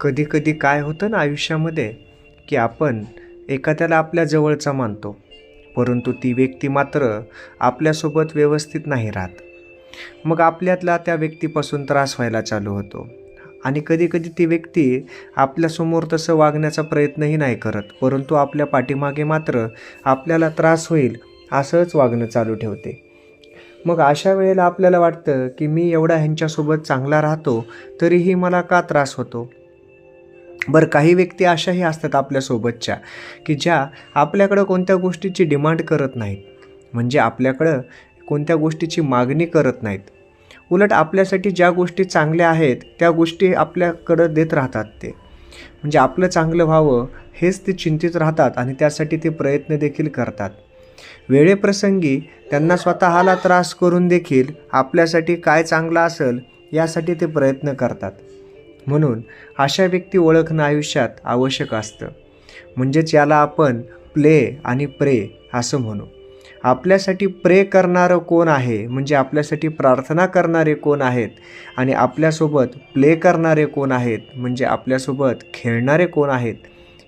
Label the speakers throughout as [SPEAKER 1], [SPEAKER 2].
[SPEAKER 1] कधी कधी काय होतं ना आयुष्यामध्ये की आपण एखाद्याला आपल्या जवळचा मानतो परंतु ती व्यक्ती मात्र आपल्यासोबत व्यवस्थित नाही राहत. मग आपल्यातला त्या व्यक्तीपासून त्रास व्हायला चालू होतो. आणि कधीकधी ती व्यक्ती आपल्यासमोर तसं वागण्याचा प्रयत्नही नाही करत परंतु आपल्या पाठीमागे मात्र आपल्याला त्रास होईल असंच वागणं चालू ठेवते. मग अशा वेळेला आपल्याला वाटतं की मी एवढा ह्यांच्यासोबत चांगला राहतो तरीही मला का त्रास होतो? बरं काही व्यक्ती अशाही असतात आपल्यासोबतच्या की ज्या आपल्याकडं कोणत्या गोष्टीची डिमांड करत नाहीत. म्हणजे आपल्याकडं कोणत्या गोष्टीची मागणी करत नाहीत. उलट आपल्यासाठी ज्या गोष्टी चांगल्या आहेत त्या गोष्टी आपल्याकडं देत राहतात ते. म्हणजे आपलं चांगलं व्हावं हेच ते चिंतित राहतात आणि त्यासाठी ते प्रयत्न देखील करतात. वेळेप्रसंगी त्यांना स्वतःला त्रास करून देखील आपल्यासाठी काय चांगलं असेल यासाठी ते प्रयत्न करतात. म्हणून अशा व्यक्ती ओळखणं आयुष्यात आवश्यक असतं. म्हणजेच याला आपण प्ले आणि प्रे असं म्हणू. आपल्यासाठी प्रे करणारं कोण आहे? म्हणजे आपल्यासाठी प्रार्थना करणारे कोण आहेत? आणि आपल्यासोबत प्ले करणारे कोण आहेत? म्हणजे आपल्यासोबत खेळणारे कोण आहेत?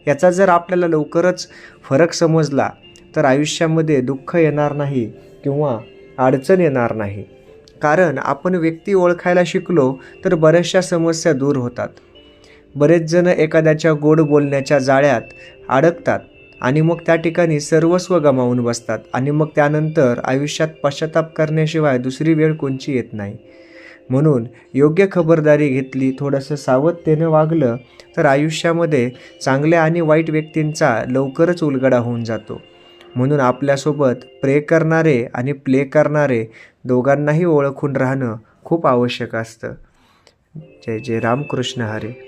[SPEAKER 1] याचा जर आपल्याला लवकरच फरक समजला तर आयुष्यामध्ये दुःख येणार नाही किंवा अडचण येणार नाही. कारण आपण व्यक्ती ओळखायला शिकलो तर बऱ्याचशा समस्या दूर होतात. बरेच जण एखाद्याच्या गोड बोलण्याच्या जाळ्यात अडकतात आणि मग त्या ठिकाणी सर्वस्व गमावून बसतात आणि मग त्यानंतर आयुष्यात पश्चाताप करण्याशिवाय दुसरी वेळ कोणची येत नाही. म्हणून योग्य खबरदारी घेतली थोडंसं सावधतेनं वागलं तर आयुष्यामध्ये चांगल्या आणि वाईट व्यक्तींचा लवकरच उलगडा होऊन जातो. म्हणून आपल्यासोबत प्रे करणारे आणि प्ले करणारे दोघांनाही ओळखून राहणं खूप आवश्यक असतं. जय जय रामकृष्ण हरे.